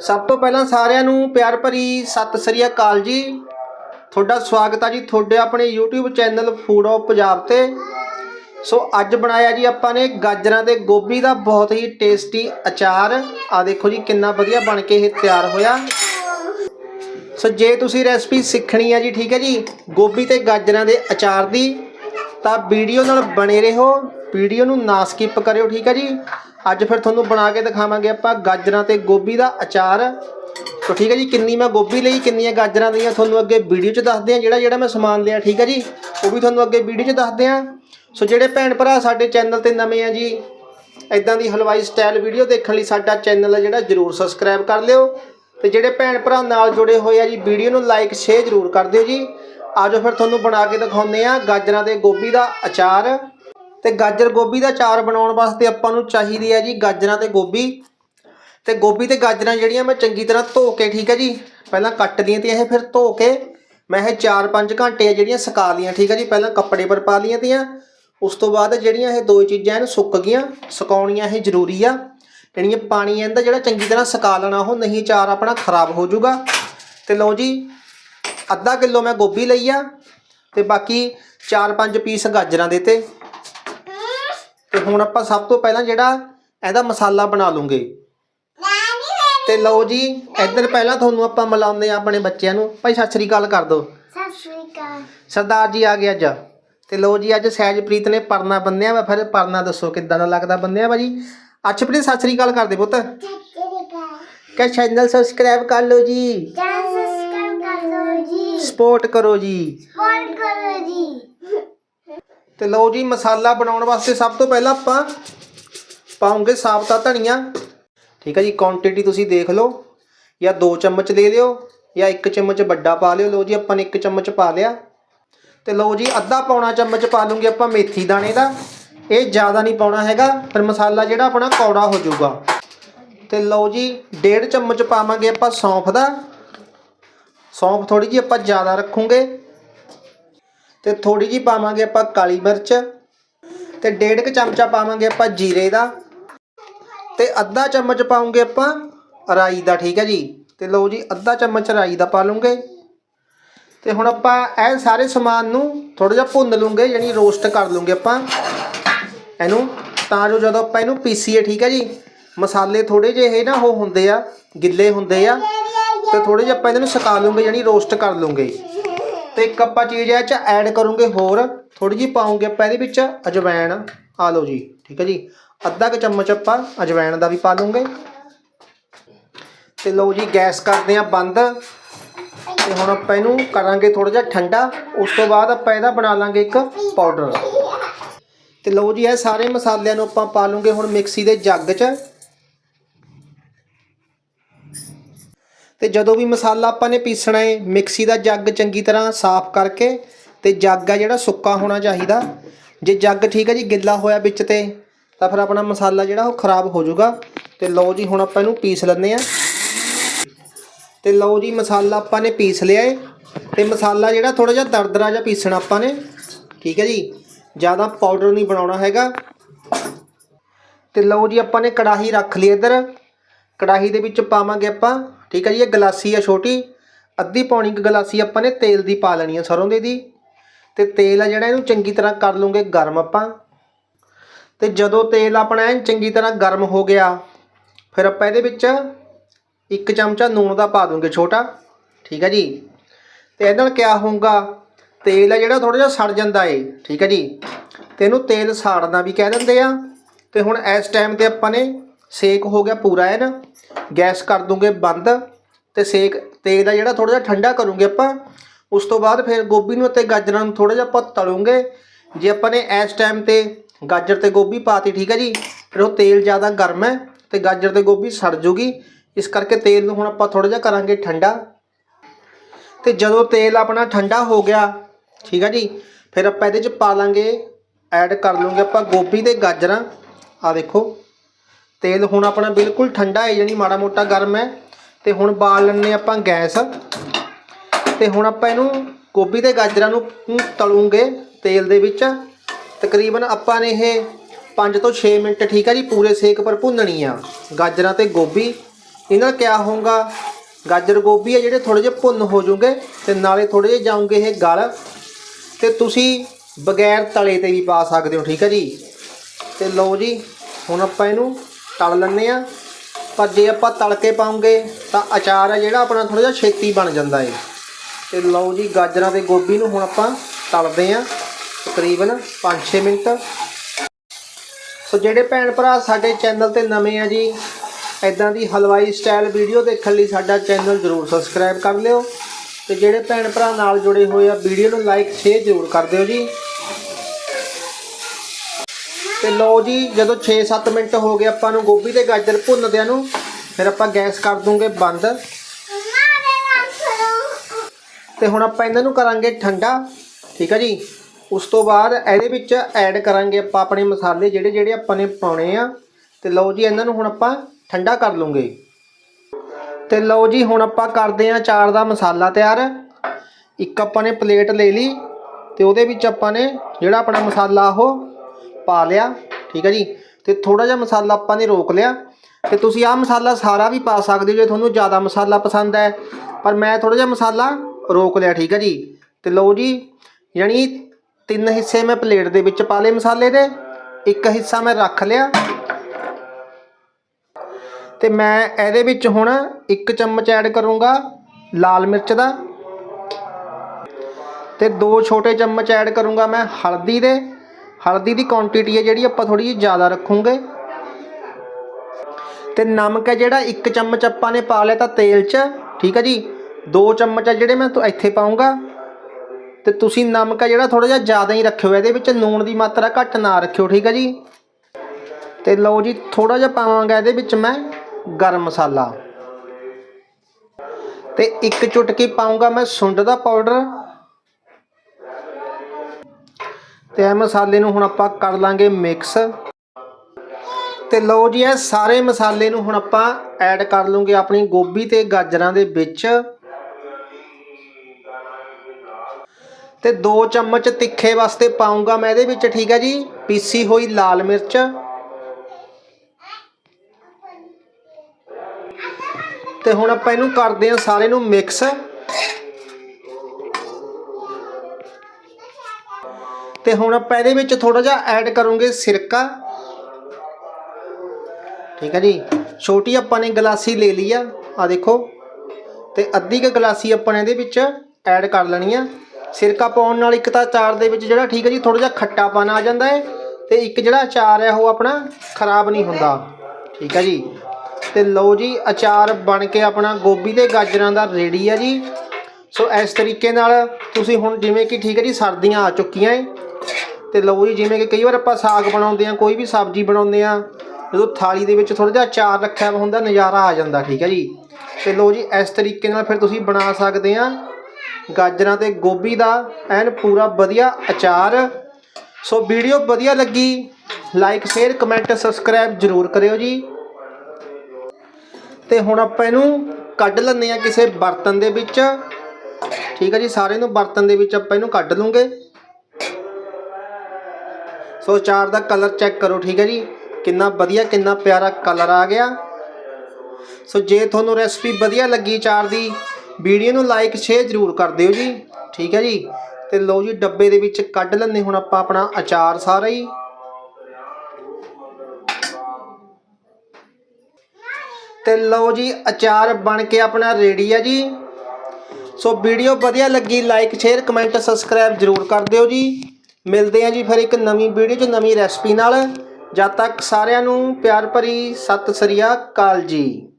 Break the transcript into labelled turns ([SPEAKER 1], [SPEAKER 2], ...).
[SPEAKER 1] ਸਭ ਤੋਂ ਪਹਿਲਾਂ ਸਾਰਿਆਂ ਨੂੰ ਪਿਆਰ ਭਰੀ ਸਤਿ ਸ੍ਰੀ ਅਕਾਲ ਜੀ। ਤੁਹਾਡਾ ਸਵਾਗਤ ਆ ਜੀ ਤੁਹਾਡੇ ਆਪਣੇ YouTube channel food of Punjab ਤੇ। ਸੋ ਅੱਜ ਬਣਾਇਆ ਜੀ ਆਪਾਂ ਨੇ ਗਾਜਰਾਂ ਤੇ ਗੋਭੀ ਦਾ ਬਹੁਤ ਹੀ ਟੇਸਟੀ ਅਚਾਰ। ਆ ਦੇਖੋ ਜੀ ਕਿੰਨਾ ਵਧੀਆ ਬਣ ਕੇ ਇਹ ਤਿਆਰ ਹੋਇਆ। ਸੋ ਜੇ ਤੁਸੀਂ ਰੈਸਪੀ ਸਿੱਖਣੀ ਹੈ ਜੀ, ਠੀਕ ਹੈ ਜੀ, ਗੋਭੀ ਤੇ ਗਾਜਰਾਂ ਦੇ ਅਚਾਰ ਦੀ, ਤਾਂ ਵੀਡੀਓ ਨਾਲ ਬਣੇ ਰਹੋ। ਵੀਡੀਓ ਨੂੰ ਨਾ ਸਕਿਪ ਕਰਿਓ, ਠੀਕ ਹੈ ਜੀ। ਅੱਜ ਫਿਰ ਤੁਹਾਨੂੰ ਬਣਾ ਕੇ ਦਿਖਾਵਾਂਗੇ ਆਪਾਂ ਗਾਜਰਾਂ ਤੇ ਗੋਭੀ ਦਾ ਅਚਾਰ। ਸੋ ਠੀਕ ਹੈ ਜੀ, ਕਿੰਨੀ ਮੈਂ ਗੋਭੀ ਲਈ, ਕਿੰਨੀਆਂ ਗਾਜਰਾਂ ਲਈਆਂ ਤੁਹਾਨੂੰ ਅੱਗੇ ਵੀਡੀਓ 'ਚ ਦੱਸਦੇ ਆ ਜਿਹੜਾ ਜਿਹੜਾ ਮੈਂ ਸਮਾਨ ਲਿਆ, ਠੀਕ ਹੈ ਜੀ? ਉਹ ਵੀ ਤੁਹਾਨੂੰ ਅੱਗੇ ਵੀਡੀਓ 'ਚ ਦੱਸਦੇ ਆ ਸੋ ਜਿਹੜੇ ਭੈਣ ਭਰਾ ਸਾਡੇ ਚੈਨਲ ਤੇ ਨਵੇਂ ਆ ਜੀ ਇਦਾਂ ਦੀ ਹਲਵਾਈ ਸਟਾਈਲ ਵੀਡੀਓ ਦੇਖਣ ਲਈ ਸਾਡਾ ਚੈਨਲ ਹੈ ਜਿਹੜਾ, ਜਰੂਰ ਸਬਸਕ੍ਰਾਈਬ ਕਰ ਲਿਓ। ਤੇ ਜਿਹੜੇ ਭੈਣ ਭਰਾ ਨਾਲ ਜੁੜੇ ਹੋਏ ਆ ਜੀ, ਵੀਡੀਓ ਨੂੰ ਲਾਈਕ, ਸ਼ੇਅਰ ਜਰੂਰ ਕਰ ਦਿਓ ਜੀ। ਆਜੋ ਫਿਰ ਤੁਹਾਨੂੰ ਬਣਾ ਕੇ ਦਿਖਾਉਂਦੇ ਆ ਗਾਜਰਾਂ ਤੇ ਗੋਭੀ ਦਾ ਅਚਾਰ। ਤੇ ਗਾਜਰ ਗੋਭੀ ਦਾ ਚਾਰ ਬਣਾਉਣ ਵਾਸਤੇ ਆਪਾਂ ਨੂੰ ਚਾਹੀਦੀ ਹੈ ਜੀ ਗਾਜਰਾਂ ਤੇ ਗੋਭੀ। ਤੇ ਗੋਭੀ ਤੇ ਗਾਜਰਾਂ ਜਿਹੜੀਆਂ ਮੈਂ ਚੰਗੀ ਤਰ੍ਹਾਂ ਧੋ ਕੇ, ਠੀਕ ਹੈ ਜੀ, ਪਹਿਲਾਂ ਕੱਟ ਲਈਆਂ ਤੇ ਇਹ ਫਿਰ ਧੋ ਕੇ ਮੈਂ ਇਹ 4-5 ਘੰਟੇ ਜਿਹੜੀਆਂ ਸੁਕਾ ਲਈਆਂ ਠੀਕ ਹੈ ਜੀ, ਪਹਿਲਾਂ ਕੱਪੜੇ ਪਰ ਪਾ ਲਈਆਂ ਤੀਆਂ। ਉਸ ਤੋਂ ਬਾਅਦ ਜਿਹੜੀਆਂ ਇਹ ਦੋ ਚੀਜ਼ਾਂ ਇਹਨੂੰ ਸੁੱਕ ਗਈਆਂ, ਸੁਕਾਉਣੀਆਂ ਇਹ ਜ਼ਰੂਰੀ ਆ। ਜਿਹੜੀਆਂ ਪਾਣੀ ਇਹਦਾ ਜਿਹੜਾ ਚੰਗੀ ਤਰ੍ਹਾਂ ਸੁਕਾ ਲੈਣਾ, ਉਹ ਨਹੀਂ ਚਾਰ ਆਪਣਾ ਖਰਾਬ ਹੋ ਜਾਊਗਾ। ਤੇ ਲਓ ਜੀ, ਅੱਧਾ ਕਿਲੋ ਮੈਂ ਗੋਭੀ ਲਈ ਆ, ਤੇ ਬਾਕੀ 4-5 ਪੀਸ ਗਾਜਰਾਂ ਦੇ ਤੇ। ਤੇ ਹੁਣ ਆਪਾਂ ਸਭ ਤੋਂ ਪਹਿਲਾਂ ਜਿਹੜਾ ਇਹਦਾ ਮਸਾਲਾ ਬਣਾ ਲੂੰਗੇ। ਤੇ ਲਓ ਜੀ ਇੱਧਰ ਪਹਿਲਾਂ ਤੁਹਾਨੂੰ ਆਪਾਂ ਮਿਲਾਉਂਦੇ ਆ ਆਪਣੇ ਬੱਚਿਆਂ ਨੂੰ। ਭਾਈ ਸਤਿ ਸ੍ਰੀ ਅਕਾਲ ਕਰ ਦਿਓ
[SPEAKER 2] ਸਤਿ ਸ਼੍ਰੀ ਅਕਾਲ।
[SPEAKER 1] ਸਰਦਾਰ ਜੀ ਆ ਗਏ ਅੱਜ। ਤੇ ਲਓ ਜੀ ਅੱਜ ਸਹਿਜਪ੍ਰੀਤ ਨੇ ਪਰਨਾ ਬੰਨਿਆ ਵਾ। ਫਿਰ ਪਰਨਾ ਦੱਸੋ ਕਿੱਦਾਂ ਦਾ ਲੱਗਦਾ ਬੰਨਿਆ ਵਾ ਜੀ? ਅੱਛਪ੍ਰੀਤ ਸਤਿ ਸ੍ਰੀ ਅਕਾਲ ਕਰ ਦੇ ਪੁੱਤ। ਕਹ ਚੈਨਲ ਸਬਸਕ੍ਰਾਈਬ ਕਰ ਲਓ ਜੀ।
[SPEAKER 2] ਚੈਨਲ ਸਬਸਕ੍ਰਾਈਬ ਕਰ ਲਓ ਜੀ।
[SPEAKER 1] ਸਪੋਰਟ ਕਰੋ ਜੀ। ਤੇ ਲਓ ਜੀ, ਮਸਾਲਾ ਬਣਾਉਣ ਵਾਸਤੇ ਸਭ ਤੋਂ ਪਹਿਲਾਂ ਆਪਾਂ ਪਾਉਂਗੇ ਸਾਬਤਾ ਧਨੀਆ। ਠੀਕ ਹੈ ਜੀ ਕੁਆਂਟੀਟੀ ਤੁਸੀਂ ਦੇਖ ਲਓ, ਜਾਂ 2 ਚਮਚ ਲੈ ਲਿਓ, ਜਾਂ 1 ਚਮਚ ਵੱਡਾ ਪਾ ਲਿਓ। ਲਓ ਜੀ, ਆਪਾਂ ਨੇ 1 ਚਮਚ ਪਾ ਲਿਆ। ਤੇ ਲਓ ਜੀ, ਅੱਧਾ ਪੌਣਾ ਚਮਚ ਪਾ ਲੂੰਗੇ ਆਪਾਂ ਮੇਥੀ ਦਾਣੇ ਦਾ। ਇਹ ਜ਼ਿਆਦਾ ਨਹੀਂ ਪਾਉਣਾ ਹੈਗਾ ਫਿਰ ਮਸਾਲਾ ਜਿਹੜਾ ਆਪਣਾ ਕੌੜਾ ਹੋ ਜਾਊਗਾ। ਤੇ ਲਓ ਜੀ 1.5 ਚਮਚ ਪਾਵਾਂਗੇ ਆਪਾਂ ਸੌਂਫ ਦਾ। ਸੌਂਫ ਥੋੜੀ ਜੀ ਆਪਾਂ ਜ਼ਿਆਦਾ ਰੱਖੂਗੇ। ਤੇ ਥੋੜੀ ਜੀ ਪਾਵਾਂਗੇ ਆਪਾਂ ਕਾਲੀ ਮਿਰਚ ਤੇ ਡੇਢ ਕੁ ਚਮਚਾ ਪਾਵਾਂਗੇ ਆਪਾਂ ਜੀਰੇ ਦਾ ਤੇ ਅੱਧਾ ਚਮਚ ਪਾਉਂਗੇ ਆਪਾਂ ਰਾਈ ਦਾ, ਠੀਕ ਹੈ ਜੀ? ਤੇ ਲਓ ਜੀ, ਅੱਧਾ ਚਮਚ ਰਾਈ ਦਾ ਪਾ ਲੂੰਗੇ। ਤੇ ਹੁਣ ਆਪਾਂ ਇਹ ਸਾਰੇ ਸਮਾਨ ਨੂੰ ਥੋੜਾ ਜਿਹਾ ਭੁੰਨ ਲੂੰਗੇ, ਯਾਨੀ ਰੋਸਟ ਕਰ ਲੂੰਗੇ ਆਪਾਂ ਇਹਨੂੰ। ਤਾਂ ਜੋ ਜਦੋਂ ਆਪਾਂ ਇਹਨੂੰ ਪੀਸੀਏ, ਠੀਕ ਹੈ ਜੀ? ਮਸਾਲੇ ਥੋੜੇ ਜਿਹੇ ਨਾ ਉਹ ਹੁੰਦੇ ਆ, ਗਿੱਲੇ ਹੁੰਦੇ ਆ, ਤੇ ਥੋੜੇ ਜਿਹਾ ਆਪਾਂ ਇਹਨਾਂ ਨੂੰ ਸੁਕਾ ਲੂੰਗੇ, ਯਾਨੀ ਰੋਸਟ ਕਰ ਲੂੰਗੇ। ਤੇ ਇੱਕ ਆਪਾਂ ਚੀਜ਼ ਇਹ ਚ ਐਡ ਕਰੂੰਗੇ ਹੋਰ। ਥੋੜੀ ਜੀ ਪਾਉਂਗੇ ਆਪਾਂ ਇਹਦੇ ਵਿੱਚ ਅਜਵਾਇਣ ਆ ਲਓ ਜੀ, ਠੀਕ ਹੈ ਜੀ। ਅੱਧਾ ਕੁ ਚਮਚ ਆਪਾਂ ਅਜਵਾਇਣ ਦਾ ਵੀ ਪਾ ਲੂੰਗੇ ਤੇ ਲਓ ਜੀ, ਗੈਸ ਕਰਦੇ ਆ ਬੰਦ। ਤੇ ਹੁਣ ਆਪਾਂ ਇਹਨੂੰ ਕਰਾਂਗੇ ਥੋੜਾ ਜਿਹਾ ਠੰਡਾ। ਉਸ ਤੋਂ ਬਾਅਦ ਆਪਾਂ ਇਹਦਾ ਬਣਾ ਲਾਂਗੇ ਇੱਕ ਪਾਊਡਰ ਤੇ ਲਓ ਜੀ, ਇਹ ਸਾਰੇ ਮਸਾਲਿਆਂ ਨੂੰ ਆਪਾਂ ਪਾ ਲੂੰਗੇ ਹੁਣ ਮਿਕਸੀ ਦੇ ਜੱਗ 'ਚ। ਤੇ ਜਦੋਂ ਵੀ ਮਸਾਲਾ ਆਪਾਂ ਨੇ ਪੀਸਣਾ ਏ, ਮਿਕਸੀ ਦਾ ਜੱਗ ਚੰਗੀ ਤਰ੍ਹਾਂ ਸਾਫ਼ ਕਰਕੇ ਤੇ ਜੱਗ ਆ ਜਿਹੜਾ ਸੁੱਕਾ ਹੋਣਾ ਚਾਹੀਦਾ। ਜੇ ਜੱਗ ਠੀਕ ਹੈ ਜੀ, ਗਿੱਲਾ ਹੋਇਆ ਵਿੱਚ ਤੇ, ਤਾਂ ਫਿਰ ਆਪਣਾ ਮਸਾਲਾ ਜਿਹੜਾ ਉਹ ਖਰਾਬ ਹੋ ਜਾਊਗਾ। ਤੇ ਲਓ ਜੀ, ਹੁਣ ਆਪਾਂ ਇਹਨੂੰ ਪੀਸ ਲੈਂਦੇ ਆ ਤੇ ਲਓ ਜੀ, ਮਸਾਲਾ ਆਪਾਂ ਨੇ ਪੀਸ ਲਿਆ ਏ। ਤੇ ਮਸਾਲਾ ਜਿਹੜਾ ਥੋੜਾ ਜਿਹਾ ਦਰਦਰਾ ਜਿਹਾ ਪੀਸਣਾ ਆਪਾਂ ਨੇ। ਠੀਕ ਹੈ ਜੀ, ਜ਼ਿਆਦਾ ਪਾਊਡਰ ਨਹੀਂ ਬਣਾਉਣਾ ਹੈਗਾ। ਤੇ ਲਓ ਜੀ, ਆਪਾਂ ਨੇ ਕੜਾਹੀ ਰੱਖ ਲਈ ਇੱਧਰ। ਕੜਾਹੀ ਦੇ ਵਿੱਚ ਪਾਵਾਂਗੇ ਆਪਾਂ। ਠੀਕ ਹੈ ਜੀ, ਇਹ ਗਲਾਸੀ ਆ ਛੋਟੀ, ਅੱਧੀ ਪੌਣੀ ਕੁ ਗਲਾਸੀ ਆਪਾਂ ਨੇ ਤੇਲ ਦੀ ਪਾ ਲੈਣੀ ਆ ਸਰੋਂ ਦੇ ਦੀ। ਤੇ ਤੇਲ ਆ ਜਿਹੜਾ ਇਹਨੂੰ ਚੰਗੀ ਤਰ੍ਹਾਂ ਕਰ ਲੂੰਗੇ ਗਰਮ ਆਪਾਂ। ਤੇ ਜਦੋਂ ਤੇਲ ਆਪਣਾ ਐਨ ਚੰਗੀ ਤਰ੍ਹਾਂ ਗਰਮ ਹੋ ਗਿਆ, ਫਿਰ ਆਪਾਂ ਇਹਦੇ ਵਿੱਚ ਇੱਕ ਚਮਚਾ ਨੂਣ ਦਾ ਪਾ ਦੂੰਗੇ ਛੋਟਾ, ਠੀਕ ਹੈ ਜੀ। ਤੇ ਇਹਦੇ ਨਾਲ ਕਿਆ ਹੋਊਗਾ, ਤੇਲ ਆ ਜਿਹੜਾ ਥੋੜਾ ਜਿਹਾ ਸੜ ਜਾਂਦਾ ਏ, ਠੀਕ ਹੈ ਜੀ। ਤੇ ਇਹਨੂੰ ਤੇਲ ਸਾੜਨਾ ਵੀ ਕਹਿ ਦਿੰਦੇ ਆ। ਤੇ ਹੁਣ ਇਸ ਟਾਈਮ ਤੇ ਆਪਾਂ ਨੇ ਸੇਕ ਹੋ ਗਿਆ ਪੂਰਾ ਹੈ ਨਾ ਗੈਸ ਕਰ ਦੂੰਗੇ ਬੰਦ ਤੇ ਸੇਕ ਤੇਲ ਦਾ ਜਿਹੜਾ ਥੋੜਾ ਜਿਹਾ ਠੰਡਾ ਕਰੂੰਗੇ ਆਪਾਂ। ਉਸ ਤੋਂ ਬਾਅਦ ਫਿਰ ਗੋਭੀ ਨੂੰ ਅਤੇ ਗਾਜਰਾਂ ਨੂੰ ਥੋੜਾ ਜਿਹਾ ਆਪਾਂ ਤਲੂੰਗੇ। ਜੇ ਆਪਾਂ ਨੇ ਇਸ ਟਾਈਮ ਤੇ ਗਾਜਰ ਤੇ ਗੋਭੀ ਪਾਤੀ, ਠੀਕ ਹੈ ਜੀ, ਫਿਰ ਉਹ ਤੇਲ ਜ਼ਿਆਦਾ ਗਰਮ ਹੈ ਤੇ ਗਾਜਰ ਤੇ ਗੋਭੀ ਸੜ ਜੂਗੀ। ਇਸ ਕਰਕੇ ਤੇਲ ਨੂੰ ਹੁਣ ਆਪਾਂ ਥੋੜਾ ਜਿਹਾ ਕਰਾਂਗੇ ਠੰਡਾ। ਤੇ ਜਦੋਂ ਤੇਲ ਆਪਣਾ ਠੰਡਾ ਹੋ ਗਿਆ, ਠੀਕ ਹੈ ਜੀ, ਫਿਰ ਆਪਾਂ ਇਹਦੇ ਚ ਪਾ ਲਾਂਗੇ ਐਡ ਕਰ ਲਵਾਂਗੇ ਆਪਾਂ ਗੋਭੀ ਤੇ ਗਾਜਰਾਂ। ਆ ਦੇਖੋ। ਤੇਲ ਹੁਣ ਆਪਣਾ ਬਿਲਕੁਲ ਠੰਡਾ ਹੈ ਜਾਨੀ ਮਾੜਾ ਮੋਟਾ ਗਰਮ ਹੈ। ਤੇ ਹੁਣ ਬਾਲ ਲੈਣੇ ਆਪਾਂ ਗੈਸ। ਤੇ ਹੁਣ ਆਪਾਂ ਇਹਨੂੰ ਗੋਭੀ ਤੇ ਗਾਜਰਾਂ ਨੂੰ ਤਲੂਗੇ ਤੇਲ ਦੇ ਵਿੱਚ। ਤਕਰੀਬਨ ਆਪਾਂ ਨੇ ਇਹ 5 ਤੋਂ 6 ਮਿੰਟ, ਠੀਕ ਹੈ ਜੀ, ਪੂਰੇ ਸੇਕ ਪਰ ਭੁੰਨਣੀ ਆ। ਗਾਜਰਾਂ ਤੇ ਗੋਭੀ। ਇਹਨਾਂ ਕਿਆ ਹੋਊਗਾ? ਗਾਜਰ ਗੋਭੀ ਆ ਜਿਹੜੇ ਥੋੜੇ ਜਿਹੇ ਭੁੰਨ ਹੋ ਜੂਗੇ ਤੇ ਨਾਲੇ ਥੋੜੇ ਜਿਹੇ ਜਾਉਂਗੇ ਇਹ ਗਲ। ਤੇ ਤੁਸੀਂ ਬਗੈਰ ਤਲੇ ਤੇ ਵੀ ਪਾ ਸਕਦੇ ਹੋ, ਠੀਕ ਹੈ ਜੀ। ਤੇ ਲਓ ਜੀ, ਹੁਣ ਆਪਾਂ ਇਹਨੂੰ ਤਲ ਲੈਂਦੇ ਆ ਪਰ ਜੇ ਆਪਾਂ ਤਲ ਕੇ ਪਾਉਂਗੇ ਤਾਂ ਅਚਾਰ ਹੈ ਜਿਹੜਾ ਆਪਣਾ ਥੋੜਾ ਜਿਹਾ ਛੇਤੀ ਬਣ ਜਾਂਦਾ ਏ। ਤੇ ਲਓ ਜੀ ਗਾਜਰਾਂ ਤੇ ਗੋਭੀ ਨੂੰ ਹੁਣ ਆਪਾਂ ਤਲਦੇ ਆ ਤਕਰੀਬਨ 5-6 ਮਿੰਟ। ਸੋ ਜਿਹੜੇ ਭੈਣ ਭਰਾ ਸਾਡੇ ਚੈਨਲ ਤੇ ਨਵੇਂ ਆ ਜੀ ਐਦਾਂ ਦੀ ਹਲਵਾਈ ਸਟਾਈਲ ਵੀਡੀਓ ਦੇਖਣ ਲਈ ਸਾਡਾ ਚੈਨਲ ਜ਼ਰੂਰ ਸਬਸਕ੍ਰਾਈਬ ਕਰ ਲਿਓ। ਤੇ ਜਿਹੜੇ ਭੈਣ ਭਰਾ ਨਾਲ ਜੁੜੇ ਹੋਏ ਆ, ਵੀਡੀਓ ਨੂੰ ਲਾਈਕ, ਸ਼ੇਅਰ ਜ਼ਰੂਰ ਕਰ ਦਿਓ ਜੀ। ਤੇ ਲਓ ਜੀ, ਜਦੋਂ 6-7 ਮਿੰਟ ਹੋ ਗਏ ਆਪਾਂ ਨੂੰ ਗੋਭੀ ਤੇ ਗਾਜਰ ਭੁੰਨਦਿਆਂ ਨੂੰ, ਫਿਰ ਆਪਾਂ ਗੈਸ ਕਰ ਦੂੰਗੇ ਬੰਦ।
[SPEAKER 2] ਮੰਮਾ
[SPEAKER 1] ਤੇ ਹੁਣ ਆਪਾਂ ਇਹਨਾਂ ਨੂੰ ਕਰਾਂਗੇ ਠੰਡਾ, ਠੀਕ ਹੈ ਜੀ? ਉਸ ਤੋਂ ਬਾਅਦ ਇਹਦੇ ਵਿੱਚ ਐਡ ਕਰਾਂਗੇ ਆਪਾਂ ਆਪਣੇ ਮਸਾਲੇ ਜਿਹੜੇ ਜਿਹੜੇ ਆਪਾਂ ਨੇ ਪਾਉਣੇ ਆ। ਤੇ ਲਓ ਜੀ, ਇਹਨਾਂ ਨੂੰ ਹੁਣ ਆਪਾਂ ਠੰਡਾ ਕਰ ਲੂੰਗੇ। ਤੇ ਲਓ ਜੀ, ਹੁਣ ਆਪਾਂ ਕਰਦੇ ਆ ਚਾਰ ਦਾ ਮਸਾਲਾ ਤਿਆਰ। ਇੱਕ ਆਪਾਂ ਨੇ ਪਲੇਟ ਲੈ ਲਈ, ਤੇ ਉਹਦੇ ਵਿੱਚ ਆਪਾਂ ਨੇ ਜਿਹੜਾ ਆਪਣਾ ਮਸਾਲਾ ਉਹ ਪਾ ਲਿਆ, ਠੀਕ ਹੈ ਜੀ? ਤੇ ਥੋੜਾ ਜਿਹਾ ਮਸਾਲਾ ਆਪਾਂ ਨੇ ਰੋਕ ਲਿਆ। ਤੇ ਤੁਸੀਂ ਆਹ ਮਸਾਲਾ ਸਾਰਾ ਵੀ ਪਾ ਸਕਦੇ ਹੋ ਜੇ ਤੁਹਾਨੂੰ ਜ਼ਿਆਦਾ ਮਸਾਲਾ ਪਸੰਦ ਹੈ। ਪਰ ਮੈਂ ਥੋੜਾ ਜਿਹਾ ਮਸਾਲਾ ਰੋਕ ਲਿਆ, ਠੀਕ ਹੈ ਜੀ? ਤੇ ਲਓ ਜੀ, ਯਾਨੀ ਤਿੰਨ ਹਿੱਸੇ ਮੈਂ ਪਲੇਟ ਦੇ ਵਿੱਚ ਪਾ ਲਏ ਮਸਾਲੇ ਦੇ। ਇੱਕ ਹਿੱਸਾ ਮੈਂ ਰੱਖ ਲਿਆ। ਤੇ ਮੈਂ ਇਹਦੇ ਵਿੱਚ ਹੁਣ ਇੱਕ ਚਮਚ ਐਡ ਕਰੂੰਗਾ ਲਾਲ ਮਿਰਚ ਦਾ। ਤੇ ਦੋ ਛੋਟੇ ਚਮਚ ਐਡ ਕਰੂੰਗਾ ਮੈਂ ਹਲਦੀ ਦੇ। ਹਲਦੀ ਦੀ ਕੁਆਂਟੀਟੀ ਹੈ ਜਿਹੜੀ ਆਪਾਂ ਥੋੜੀ ਜਿਹੀ ਜ਼ਿਆਦਾ ਰੱਖੂਗੇ। ਤੇ ਨਮਕ ਹੈ ਜਿਹੜਾ ਇੱਕ ਚਮਚ ਆਪਾਂ ਨੇ ਪਾ ਲਿਆ ਤਾਂ ਤੇਲ 'ਚ, ਠੀਕ ਹੈ ਜੀ? ਦੋ ਚਮਚ ਆ ਜਿਹੜੇ ਮੈਂ ਇੱਥੇ ਪਾਉਂਗਾ ਤੇ ਤੁਸੀਂ ਨਮਕ ਹੈ ਜਿਹੜਾ ਥੋੜਾ ਜਿਹਾ ਜ਼ਿਆਦਾ ਹੀ ਰੱਖਿਓ, ਇਹਦੇ ਵਿੱਚ ਲੂਣ ਦੀ ਮਾਤਰਾ ਘੱਟ ਨਾ ਰੱਖਿਓ, ਠੀਕ ਹੈ ਜੀ? ਤੇ ਲਓ ਜੀ ਥੋੜਾ ਜਿਹਾ ਪਾਵਾਂਗਾ ਇਹਦੇ ਵਿੱਚ ਮੈਂ ਗਰਮ ਮਸਾਲਾ। ਤੇ ਇੱਕ ਚੁਟਕੀ ਪਾਉਂਗਾ ਮੈਂ ਸੁੰਡ ਦਾ ਪਾਊਡਰ। ਤੇ ਇਹ ਮਸਾਲੇ ਨੂੰ ਹੁਣ ਆਪਾਂ ਕਰ ਲਾਂਗੇ ਮਿਕਸ ਤੇ ਲਓ ਜੀ, ਇਹ ਸਾਰੇ ਮਸਾਲੇ ਨੂੰ ਹੁਣ ਆਪਾਂ ਐਡ ਕਰ ਲੂੰਗੇ ਆਪਣੀ ਗੋਭੀ ਤੇ ਗਾਜਰਾਂ ਦੇ ਵਿੱਚ। ਤੇ 2 ਚਮਚ ਤਿੱਖੇ ਵਾਸਤੇ ਪਾਉਂਗਾ ਮੈਂ ਇਹਦੇ ਵਿੱਚ, ਠੀਕ ਹੈ ਜੀ? ਪੀਸੀ ਹੋਈ ਲਾਲ ਮਿਰਚ। ਤੇ ਹੁਣ ਆਪਾਂ ਇਹਨੂੰ ਕਰਦੇ ਹਾਂ ਸਾਰੇ ਨੂੰ ਮਿਕਸ ਤੇ ਹੁਣ ਆਪਾਂ ਇਹਦੇ ਵਿੱਚ ਥੋੜਾ ਜਿਹਾ ਐਡ ਕਰੂੰਗੇ ਸਿਰਕਾ। ਠੀਕ ਹੈ ਜੀ। ਛੋਟੀ ਆਪਾਂ ਨੇ ਗਲਾਸੀ ਲੈ ਲਈ ਆ ਆ ਦੇਖੋ। ਤੇ ਅੱਧੀ ਕੁ ਗਲਾਸੀ ਆਪਾਂ ਨੇ ਇਹਦੇ ਵਿੱਚ ਐਡ ਕਰ ਲੈਣੀ ਆ। ਸਿਰਕਾ ਪਾਉਣ ਨਾਲ ਇੱਕ ਤਾਂ ਅਚਾਰ ਦੇ ਵਿੱਚ ਜਿਹੜਾ ਠੀਕ ਹੈ ਜੀ ਥੋੜਾ ਜਿਹਾ ਖੱਟਾਪਨ ਆ ਜਾਂਦਾ ਹੈ ਤੇ ਇੱਕ ਜਿਹੜਾ ਅਚਾਰ ਹੈ ਉਹ ਆਪਣਾ ਖਰਾਬ ਨਹੀਂ ਹੁੰਦਾ। ਠੀਕ ਹੈ ਜੀ। ਤੇ ਲਓ ਜੀ, ਅਚਾਰ ਬਣ ਕੇ ਆਪਣਾ ਗੋਭੀ ਤੇ ਗਾਜਰਾਂ ਦਾ ਰੈਡੀ ਆ ਜੀ। ਸੋ ਇਸ ਤਰੀਕੇ ਨਾਲ ਤੁਸੀਂ ਹੁਣ ਜਿਵੇਂ ਕਿ ਠੀਕ ਹੈ ਜੀ, ਸਰਦੀਆਂ ਆ ਚੁੱਕੀਆਂ ਏ। ਤੇ ਲਓ ਜੀ, ਜਿਵੇਂ ਕਿ ਕਈ ਵਾਰ ਆਪਾਂ ਸਾਗ ਬਣਾਉਂਦੇ ਆ ਕੋਈ ਵੀ ਸਬਜ਼ੀ ਬਣਾਉਂਦੇ ਆ ਜਦੋਂ ਥਾਲੀ ਦੇ ਵਿੱਚ ਥੋੜਾ ਜਿਹਾ ਅਚਾਰ ਰੱਖਿਆ ਵਾ ਹੁੰਦਾ, ਨਜ਼ਾਰਾ ਆ ਜਾਂਦਾ, ਠੀਕ ਹੈ ਜੀ। ਤੇ ਲਓ ਜੀ, ਇਸ ਤਰੀਕੇ ਨਾਲ ਫਿਰ ਤੁਸੀਂ ਬਣਾ ਸਕਦੇ ਆ ਗਾਜਰਾਂ ਤੇ ਗੋਭੀ ਦਾ, ਐਨ ਪੂਰਾ ਵਧੀਆ ਅਚਾਰ। ਸੋ ਵੀਡੀਓ ਵਧੀਆ ਲੱਗੀ ਲਾਈਕ ਸ਼ੇਅਰ ਕਮੈਂਟ ਸਬਸਕ੍ਰਾਈਬ ਜਰੂਰ ਕਰਿਓ ਜੀ। ਤੇ ਹੁਣ ਆਪਾਂ ਇਹਨੂੰ ਕੱਢ ਲੈਂਦੇ ਆ ਕਿਸੇ ਬਰਤਨ ਦੇ ਵਿੱਚ। ਠੀਕ ਹੈ ਜੀ ਸਾਰੇ ਨੂੰ ਬਰਤਨ ਦੇ ਵਿੱਚ ਆਪਾਂ ਇਹਨੂੰ ਕੱਢ ਲੂੰਗੇ ਸੋ ਚਾਰ ਦਾ ਕਲਰ ਚੈੱਕ ਕਰੋ, ਠੀਕ ਹੈ ਜੀ? ਕਿੰਨਾ ਵਧੀਆ, ਕਿੰਨਾ ਪਿਆਰਾ ਕਲਰ ਆ ਗਿਆ। ਸੋ ਜੇ ਤੁਹਾਨੂੰ ਰੈਸਪੀ ਵਧੀਆ ਲੱਗੀ ਚਾਰ ਦੀ, ਵੀਡੀਓ ਨੂੰ ਲਾਈਕ ਸ਼ੇਅਰ ਜ਼ਰੂਰ ਕਰ ਦਿਓ ਜੀ, ਠੀਕ ਹੈ ਜੀ? ਤੇ ਲਓ ਜੀ, ਡੱਬੇ ਦੇ ਵਿੱਚ ਕੱਢ ਲੈਂਦੇ ਹੁਣ ਆਪਾਂ ਆਪਣਾ ਅਚਾਰ ਸਾਰਾ ਹੀ। ਤੇ ਲਓ ਜੀ, ਅਚਾਰ ਬਣ ਕੇ ਆਪਣਾ ਰੈਡੀ ਆ ਜੀ। ਸੋ ਵੀਡੀਓ ਵਧੀਆ ਲੱਗੀ ਲਾਈਕ ਸ਼ੇਅਰ ਕਮੈਂਟ ਸਬਸਕ੍ਰਾਈਬ ਜਰੂਰ ਕਰ ਦਿਓ ਜੀ। ਮਿਲਦੇ ਆ ਜੀ ਫਿਰ ਇੱਕ ਨਵੀਂ ਵੀਡੀਓ 'ਚ, ਨਵੀਂ ਰੈਸਪੀ ਨਾਲ। ਜਦ ਤੱਕ ਸਾਰਿਆਂ ਨੂੰ ਪਿਆਰ ਭਰੀ ਸਤਿ ਸ੍ਰੀ ਅਕਾਲ ਜੀ।